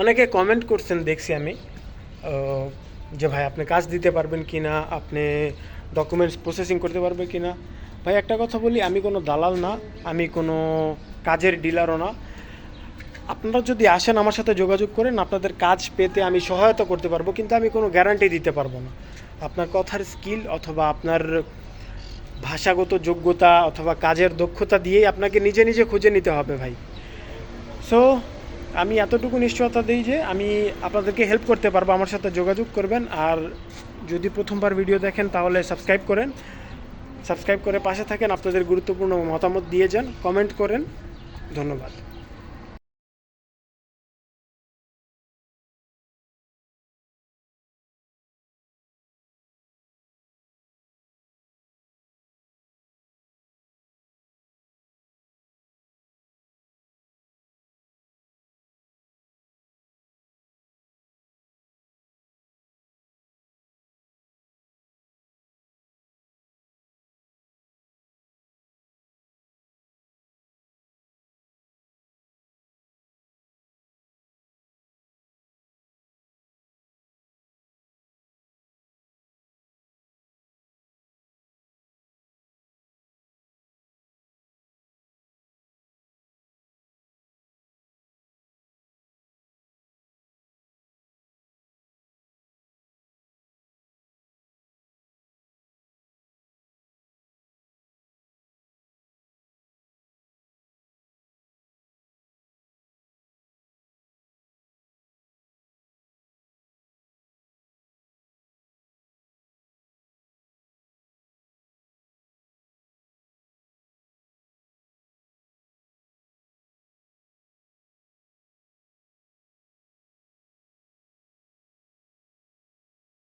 অনেকে কমেন্ট করছেন, দেখছি আমি যে ভাই আপনি কাজ দিতে পারবেন কি না আপনি ডকুমেন্টস প্রসেসিং করতে পারবে কি না ভাই, একটা কথা বলি, আমি কোনো দালাল না, আমি কোনো কাজের ডিলারও না। আপনারা যদি আসেন আমার সাথে যোগাযোগ করেন, আপনাদের কাজ পেতে আমি সহায়তা করতে পারব, কিন্তু আমি কোনো গ্যারান্টি দিতে পারব না। আপনার কথার স্কিল অথবা আপনার ভাষাগত যোগ্যতা অথবা কাজের দক্ষতা দিয়েই আপনাকে নিজে নিজে খুঁজে নিতে হবে ভাই। সো আমি এতটুকু নিশ্চয়তা দিই যে আমি আপনাদেরকে হেল্প করতে পারব, আমার সাথে যোগাযোগ করবেন। আর যদি প্রথমবার ভিডিও দেখেন, তাহলে সাবস্ক্রাইব করেন। সাবস্ক্রাইব করে পাশে থাকেন, আপনাদের গুরুত্বপূর্ণ মতামত দিয়ে যান কমেন্ট করেন। ধন্যবাদ।